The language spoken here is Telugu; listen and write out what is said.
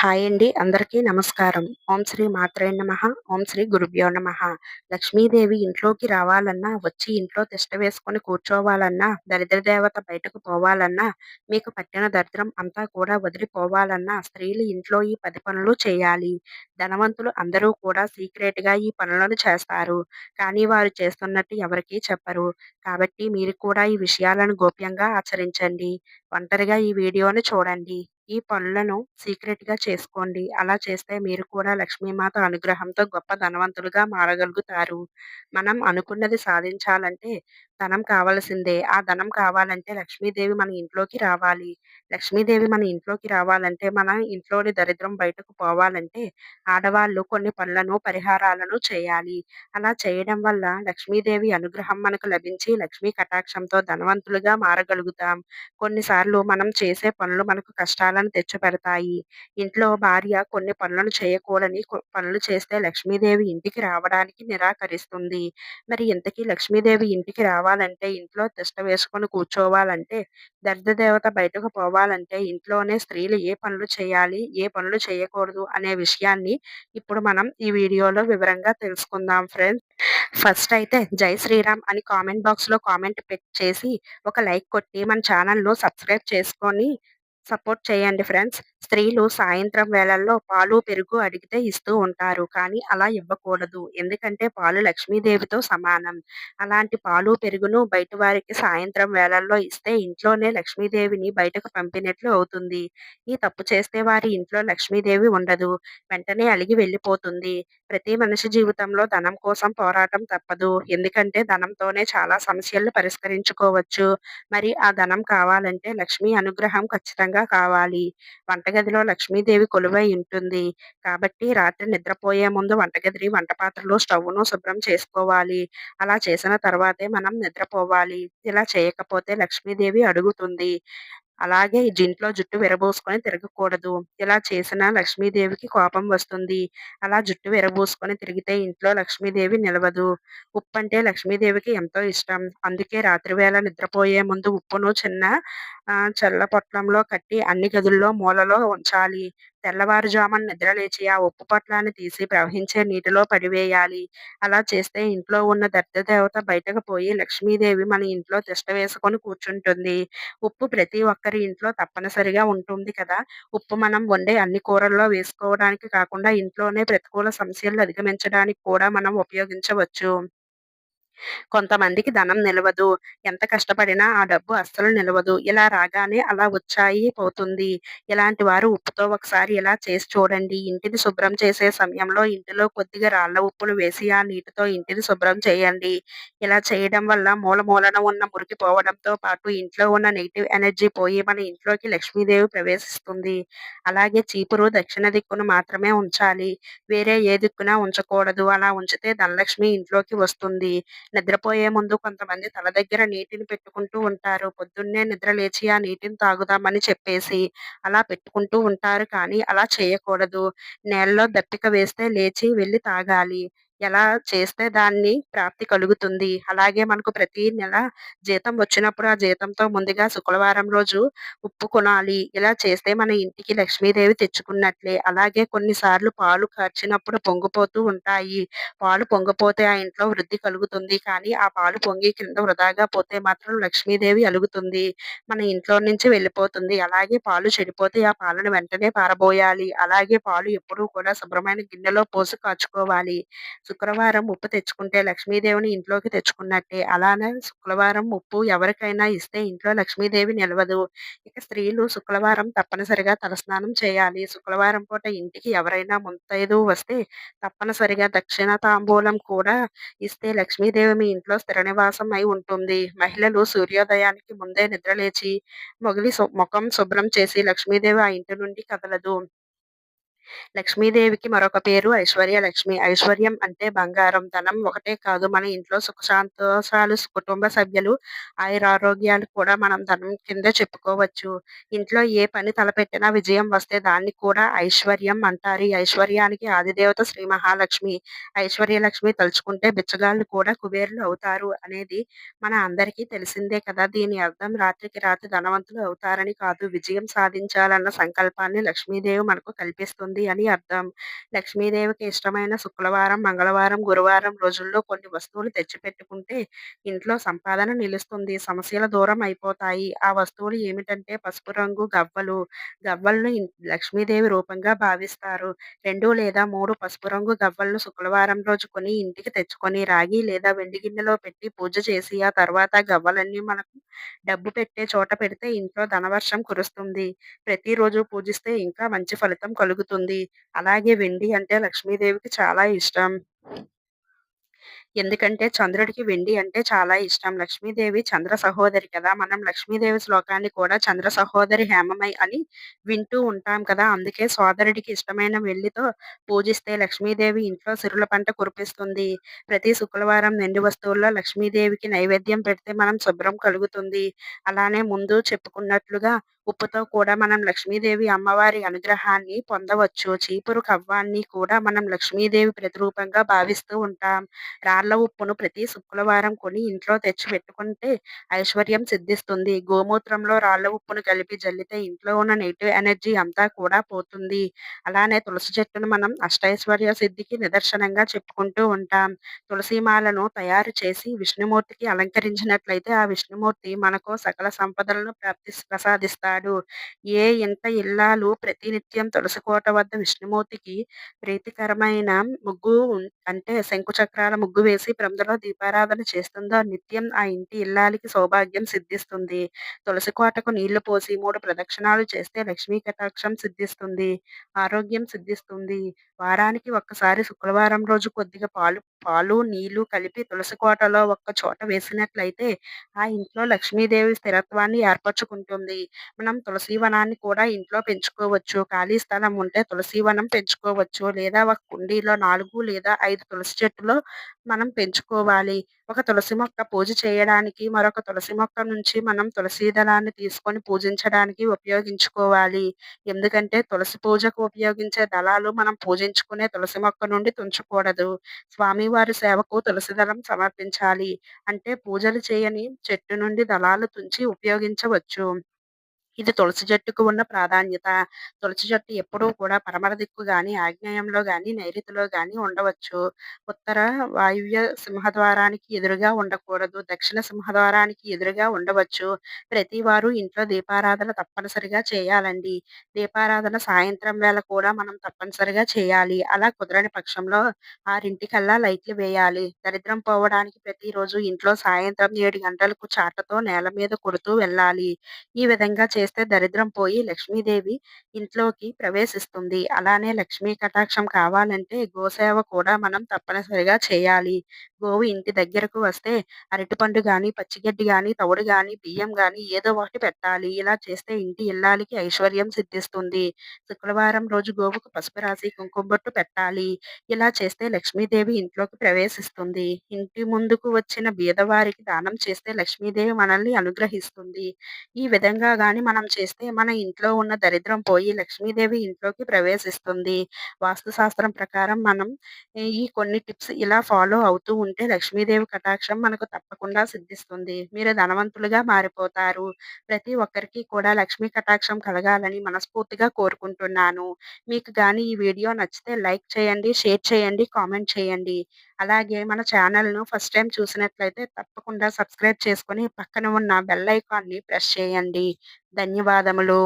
హాయ్ అండి. అందరికీ నమస్కారం. ఓం శ్రీ మాత్రే నమ. ఓం శ్రీ గురుభ్యో నమ. లక్ష్మీదేవి ఇంట్లోకి రావాలన్నా వచ్చి ఇంట్లో తిష్ట వేసుకొని కూర్చోవాలన్నా దరిద్ర దేవత బయటకు పోవాలన్నా మీకు పట్టిన దరిద్రం అంతా కూడా వదిలిపోవాలన్నా స్త్రీలు ఇంట్లో ఈ పది పనులు చేయాలి. ధనవంతులు అందరూ కూడా సీక్రెట్గా ఈ పనులను చేస్తారు. కానీ వారు చేస్తున్నట్టు ఎవరికీ చెప్పరు. కాబట్టి మీరు కూడా ఈ విషయాలను గోప్యంగా ఆచరించండి. ఒంటరిగా ఈ వీడియోని చూడండి. ఈ పనులను సీక్రెట్‌గా చేసుకోండి. అలా చేస్తే మీరు కూడా లక్ష్మీమాత అనుగ్రహంతో గొప్ప ధనవంతులుగా మారగలుగుతారు. మనం అనుకున్నది సాధించాలంటే ధనం కావాల్సిందే. ఆ ధనం కావాలంటే లక్ష్మీదేవి మన ఇంట్లోకి రావాలి. లక్ష్మీదేవి మన ఇంట్లోకి రావాలంటే మన ఇంట్లోని దరిద్రం బయటకు పోవాలంటే ఆడవాళ్ళు కొన్ని పనులను, పరిహారాలను చేయాలి. అలా చేయడం వల్ల లక్ష్మీదేవి అనుగ్రహం మనకు లభించి లక్ష్మీ కటాక్షంతో ధనవంతులుగా మారగలుగుతాం. కొన్నిసార్లు మనం చేసే పనులు మనకు కష్టాలను తెచ్చిపెడతాయి. ఇంట్లో భార్య కొన్ని పనులను చేయకూడని పనులు చేస్తే లక్ష్మీదేవి ఇంటికి రావడానికి నిరాకరిస్తుంది. మరి ఇంతకీ లక్ష్మీదేవి ఇంటికి రావాలంటే, ఇంట్లో తిష్ట వేసుకొని కూర్చోవాలంటే, దేవత బయటకు అవ్వాలంటే ఇంట్లోనే స్త్రీలు ఏ పనులు చేయాలి, ఏ పనులు చేయకూడదు అనే విషయాన్ని ఇప్పుడు మనం ఈ వీడియోలో వివరంగా తెలుసుకుందాం ఫ్రెండ్స్. ఫస్ట్ అయితే జై శ్రీరామ్ అని కామెంట్ బాక్స్లో కామెంట్ పెట్ చేసి ఒక లైక్ కొట్టి మన ఛానల్‌ను సబ్స్క్రైబ్ చేసుకొని సపోర్ట్ చేయండి ఫ్రెండ్స్. స్త్రీలు సాయంత్రం వేళల్లో పాలు, పెరుగు అడిగితే ఇస్తూ ఉంటారు. కానీ అలా ఇవ్వకూడదు. ఎందుకంటే పాలు లక్ష్మీదేవితో సమానం. అలాంటి పాలు, పెరుగును బయట వారికి సాయంత్రం వేళల్లో ఇస్తే ఇంట్లోనే లక్ష్మీదేవిని బయటకు పంపినట్లు అవుతుంది. ఈ తప్పు చేస్తే వారి ఇంట్లో లక్ష్మీదేవి ఉండదు. వెంటనే అలిగి వెళ్ళిపోతుంది. ప్రతి మనిషి జీవితంలో ధనం కోసం పోరాటం తప్పదు. ఎందుకంటే ధనంతోనే చాలా సమస్యలు పరిష్కరించుకోవచ్చు. మరి ఆ ధనం కావాలంటే లక్ష్మీ అనుగ్రహం ఖచ్చితంగా కావాలి. వంట వంటగదిలో లక్ష్మీదేవి కొలువై ఉంటుంది. కాబట్టి రాత్రి నిద్రపోయే ముందు వంటగదిని, వంట పాత్రలో స్టవ్‌ను శుభ్రం చేసుకోవాలి. అలా చేసిన తర్వాతే మనం నిద్రపోవాలి. ఇలా చేయకపోతే లక్ష్మీదేవి అడుగుతుంది. అలాగే ఇంట్లో జుట్టు విరబోసుకొని తిరగకూడదు. ఇలా చేసినా లక్ష్మీదేవికి కోపం వస్తుంది. అలా జుట్టు విరబోసుకొని తిరిగితే ఇంట్లో లక్ష్మీదేవి నిలవదు. ఉప్పు అంటే లక్ష్మీదేవికి ఎంతో ఇష్టం. అందుకే రాత్రి వేళ నిద్రపోయే ముందు ఉప్పును చిన్న చల్ల పొట్లంలో కట్టి అన్ని గదుల్లో మూలలో ఉంచాలి. తెల్లవారుజామున నిద్రలేచి ఆ ఉప్పు పొట్లాన్ని తీసి ప్రవహించే నీటిలో పడివేయాలి. అలా చేస్తే ఇంట్లో ఉన్న దేవత బయటకు పోయి లక్ష్మీదేవి మన ఇంట్లో తిష్ట వేసుకొని కూర్చుంటుంది. ఉప్పు ప్రతి ఒక్కరి ఇంట్లో తప్పనిసరిగా ఉంటుంది కదా! ఉప్పు మనం వండే అన్ని కూరల్లో వేసుకోవడానికి కాకుండా ఇంట్లోనే ప్రతికూల సమస్యలు అధిగమించడానికి కూడా మనం ఉపయోగించవచ్చు. కొంతమందికి ధనం నిలవదు. ఎంత కష్టపడినా ఆ డబ్బు అస్సలు నిలవదు. ఇలా రాగానే అలా వచ్చాయి పోతుంది. ఇలాంటి వారు ఉప్పుతో ఒకసారి ఇలా చేసి చూడండి. ఇంటిని శుభ్రం చేసే సమయంలో ఇంటిలో కొద్దిగా రాళ్ళ ఉప్పును వేసి ఆ నీటితో ఇంటిని శుభ్రం చేయండి. ఇలా చేయడం వల్ల మూల మూలన ఉన్న మురికి పోవడంతో పాటు ఇంట్లో ఉన్న నెగిటివ్ ఎనర్జీ పోయి మన ఇంట్లోకి లక్ష్మీదేవి ప్రవేశిస్తుంది. అలాగే చీపురు దక్షిణ దిక్కును మాత్రమే ఉంచాలి. వేరే ఏ దిక్కున ఉంచకూడదు. అలా ఉంచితే ధనలక్ష్మి ఇంట్లోకి వస్తుంది. నిద్రపోయే ముందు కొంతమంది తల దగ్గర నీటిని పెట్టుకుంటూ ఉంటారు. పొద్దున్నే నిద్ర లేచి ఆ నీటిని తాగుదామని చెప్పేసి అలా పెట్టుకుంటూ ఉంటారు. కానీ అలా చేయకూడదు. నేలలో దప్పిక వేస్తే లేచి వెళ్ళి తాగాలి. ఎలా చేస్తే దాన్ని ప్రాప్తి కలుగుతుంది. అలాగే మనకు ప్రతి నెల జీతం వచ్చినప్పుడు ఆ జీతంతో ముందుగా శుక్రవారం రోజు ఉప్పు కొనాలి. ఇలా చేస్తే మన ఇంటికి లక్ష్మీదేవి తెచ్చుకున్నట్లే. అలాగే కొన్నిసార్లు పాలు కాచినప్పుడు పొంగిపోతూ ఉంటాయి. పాలు పొంగిపోతే ఆ ఇంట్లో వృద్ధి కలుగుతుంది. కానీ ఆ పాలు పొంగి కింద వృధాగా పోతే మాత్రం లక్ష్మీదేవి అలుగుతుంది. మన ఇంట్లో నుంచి వెళ్ళిపోతుంది. అలాగే పాలు చెడిపోతే ఆ పాలను వెంటనే పారబోయాలి. అలాగే పాలు ఎప్పుడూ కూడా శుభ్రమైన గిన్నెలో పోసి కాచుకోవాలి. శుక్రవారం ఉప్పు తెచ్చుకుంటే లక్ష్మీదేవిని ఇంట్లోకి తెచ్చుకున్నట్టే. అలానే శుక్రవారం ఉప్పు ఎవరికైనా ఇస్తే ఇంట్లో లక్ష్మీదేవి నిలవదు. ఇక స్త్రీలు శుక్రవారం తప్పనిసరిగా తలస్నానం చేయాలి. శుక్రవారం పూట ఇంటికి ఎవరైనా ముంతైదు వస్తే తప్పనిసరిగా దక్షిణ తాంబూలం కూడా ఇస్తే లక్ష్మీదేవి మీ ఇంట్లో స్థిర నివాసం అయి ఉంటుంది. మహిళలు సూర్యోదయానికి ముందే నిద్రలేచి మొగిలి ముఖం శుభ్రం చేసి లక్ష్మీదేవి ఆ ఇంటి నుండి కదలదు. లక్ష్మీదేవికి మరొక పేరు ఐశ్వర్య లక్ష్మి ఐశ్వర్యం అంటే బంగారం, ధనం ఒకటే కాదు మన ఇంట్లో సుఖ సంతోషాలు, కుటుంబ సభ్యులు ఆయురారోగ్యాలు కూడా మనం ధనం కింద చెప్పుకోవచ్చు. ఇంట్లో ఏ పని తలపెట్టినా విజయం వస్తే దాన్ని కూడా ఐశ్వర్యం అంటారు. ఈ ఐశ్వర్యానికి ఆదిదేవత శ్రీ మహాలక్ష్మి. ఐశ్వర్యలక్ష్మి తలుచుకుంటే బిచ్చగాళ్ళు కూడా కుబేరులు అవుతారు అనేది మన అందరికీ తెలిసిందే కదా! దీని అర్థం రాత్రికి రాత్రి ధనవంతులు అవుతారని కాదు. విజయం సాధించాలన్న సంకల్పాన్ని లక్ష్మీదేవి మనకు కల్పిస్తుంది అని అర్థం. లక్ష్మీదేవికి ఇష్టమైన శుక్రవారం, మంగళవారం, గురువారం రోజుల్లో కొన్ని వస్తువులు తెచ్చిపెట్టుకుంటే ఇంట్లో సంపాదన నిలుస్తుంది. సమస్యలు దూరం అయిపోతాయి. ఆ వస్తువులు ఏమిటంటే పసుపు రంగు గవ్వలు. గవ్వలను లక్ష్మీదేవి రూపంగా భావిస్తారు. రెండు లేదా మూడు పసుపు రంగు గవ్వలను శుక్రవారం రోజు కొని ఇంటికి తెచ్చుకొని రాగి లేదా వెండి గిన్నెలో పెట్టి పూజ చేసి ఆ తర్వాత గవ్వలన్నీ మనకు డబ్బు పెట్టే చోట పెడితే ఇంట్లో ధనవర్షం కురుస్తుంది. ప్రతిరోజు పూజిస్తే ఇంకా మంచి ఫలితం కలుగుతుంది. అలాగే వెండి అంటే లక్ష్మీదేవికి చాలా ఇష్టం. ఎందుకంటే చంద్రుడికి వెండి అంటే చాలా ఇష్టం. లక్ష్మీదేవి చంద్ర సహోదరి కదా! మనం లక్ష్మీదేవి శ్లోకాన్ని కూడా చంద్ర సహోదరి హేమమై అని వింటూ ఉంటాం కదా! అందుకే సోదరుడికి ఇష్టమైన వెళ్ళితో పూజిస్తే లక్ష్మీదేవి ఇంట్లో సిరుల పంట కురిపిస్తుంది. ప్రతి శుక్రవారం వెండి వస్తువుల్లో లక్ష్మీదేవికి నైవేద్యం పెడితే మనం శుభ్రం కలుగుతుంది. అలానే ముందు చెప్పుకున్నట్లుగా ఉప్పుతో కూడా మనం లక్ష్మీదేవి అమ్మవారి అనుగ్రహాన్ని పొందవచ్చు. చీపురు కవ్వాన్ని కూడా మనం లక్ష్మీదేవి ప్రతిరూపంగా భావిస్తూ ఉంటాం. రాళ్ళ ఉప్పును ప్రతి శుక్రవారం కొని ఇంట్లో తెచ్చి పెట్టుకుంటే ఐశ్వర్యం సిద్ధిస్తుంది. గోమూత్రంలో రాళ్ళ ఉప్పును కలిపి జల్లితే ఇంట్లో ఉన్న నెగిటివ్ ఎనర్జీ అంతా కూడా పోతుంది. అలానే తులసి చెట్టును మనం అష్టైశ్వర్య సిద్ధికి నిదర్శనంగా చెప్పుకుంటూ ఉంటాం. తులసి మాలను తయారు చేసి విష్ణుమూర్తికి అలంకరించినట్లయితే ఆ విష్ణుమూర్తి మనకు సకల సంపదలను ప్రాప్తి ప్రసాదిస్తారు ప్రసాదిస్తాడు. ఏ ఇంట ఇల్లాలు ప్రతినిత్యం తులసి కోట వద్ద విష్ణుమూర్తికి ప్రీతికరమైన ముగ్గు అంటే శంకుచక్రాల ముగ్గు వేసి ప్రమిదలో దీపారాధన చేస్తుందో నిత్యం ఆ ఇంటి ఇల్లాలికి సౌభాగ్యం సిద్ధిస్తుంది. తులసి కోటకు నీళ్ళు పోసి మూడు ప్రదక్షిణాలు చేస్తే లక్ష్మీ కటాక్షం సిద్ధిస్తుంది. ఆరోగ్యం సిద్ధిస్తుంది. వారానికి ఒక్కసారి శుక్రవారం రోజు కొద్దిగా పాలు పాలు, నీళ్ళు కలిపి తులసి కోటలో ఒక్క చోట వేసినట్లయితే ఆ ఇంట్లో లక్ష్మీదేవి స్థిరత్వాన్ని ఏర్పరచుకుంటుంది. మన తులసి వనాన్ని కూడా ఇంట్లో పెంచుకోవచ్చు. ఖాళీ స్థలం ఉంటే తులసి వనం పెంచుకోవచ్చు. లేదా ఒక కుండీలో నాలుగు లేదా ఐదు తులసి చెట్టులో మనం పెంచుకోవాలి. ఒక తులసి మొక్క పూజ చేయడానికి, మరొక తులసి మొక్క నుంచి మనం తులసి దళాన్ని తీసుకొని పూజించడానికి ఉపయోగించుకోవాలి. ఎందుకంటే తులసి పూజకు ఉపయోగించే దళాలు మనం పూజించుకునే తులసి మొక్క నుండి తుంచకూడదు. స్వామివారి సేవకు తులసి దళం సమర్పించాలి. అంటే పూజలు చేయని చెట్టు నుండి దళాలు తుంచి ఉపయోగించవచ్చు. ఇది తులసి జట్టుకు ఉన్న ప్రాధాన్యత. తులసి జట్టు ఎప్పుడూ కూడా పరమర దిక్కు గాని, ఆగ్నేయంలో గాని, నైరుతిలో గాని ఉండవచ్చు. ఉత్తర, వాయువ్య సింహద్వారానికి ఎదురుగా ఉండకూడదు. దక్షిణ సింహద్వారానికి ఎదురుగా ఉండవచ్చు. ప్రతి వారు ఇంట్లో దీపారాధన తప్పనిసరిగా చేయాలండి. దీపారాధన సాయంత్రం వేళ కూడా మనం తప్పనిసరిగా చేయాలి. అలా కుదరని పక్షంలో 6:00కల్లా లైట్లు వేయాలి. దరిద్రం పోవడానికి ప్రతిరోజు ఇంట్లో సాయంత్రం ఏడు గంటలకు చాటతో నేల మీద కొడుతూ వెళ్ళాలి. ఈ విధంగా చేస్తే దరిద్రం పోయి లక్ష్మీదేవి ఇంట్లోకి ప్రవేశిస్తుంది. అలానే లక్ష్మీ కటాక్షం కావాలంటే గోసేవ కూడా మనం తప్పనిసరిగా చేయాలి. గోవు ఇంటి దగ్గరకు వస్తే అరటిపండు గాని, పచ్చిగడ్డి గాని, తవుడు గాని, బియ్యం గాని ఏదో ఒకటి పెట్టాలి. ఇలా చేస్తే ఇంటి ఇల్లాలికి ఐశ్వర్యం సిద్ధిస్తుంది. శుక్రవారం రోజు గోవుకు పసుపు రాసి కుంకుమ బొట్టు పెట్టాలి. ఇలా చేస్తే లక్ష్మీదేవి ఇంట్లోకి ప్రవేశిస్తుంది. ఇంటి ముందుకు వచ్చిన బీదవారికి దానం చేస్తే లక్ష్మీదేవి మనల్ని అనుగ్రహిస్తుంది. ఈ విధంగా గాని మన చేస్తే మన ఇంట్లో ఉన్న దరిద్రం పోయి లక్ష్మీదేవి ఇంట్లోకి ప్రవేశిస్తుంది. వాస్తు శాస్త్రం ప్రకారం మనం ఈ కొన్ని టిప్స్ ఇలా ఫాలో అవుతూ ఉంటే లక్ష్మీదేవి కటాక్షం మనకు తప్పకుండా సిద్ధిస్తుంది. మీరు ధనవంతులుగా మారిపోతారు. ప్రతి ఒక్కరికి కూడా లక్ష్మీ కటాక్షం కలగాలని మనస్ఫూర్తిగా కోరుకుంటున్నాను. మీకు గాని ఈ వీడియో నచ్చితే లైక్ చేయండి, షేర్ చేయండి, కామెంట్ చేయండి. అలాగే మన ఛానల్‌ను ఫస్ట్ టైం చూసినట్లయితే తప్పకుండా సబ్స్క్రైబ్ చేసుకొని పక్కన ఉన్న బెల్ ఐకాన్‌ని ప్రెస్ చేయండి. ధన్యవాదములు.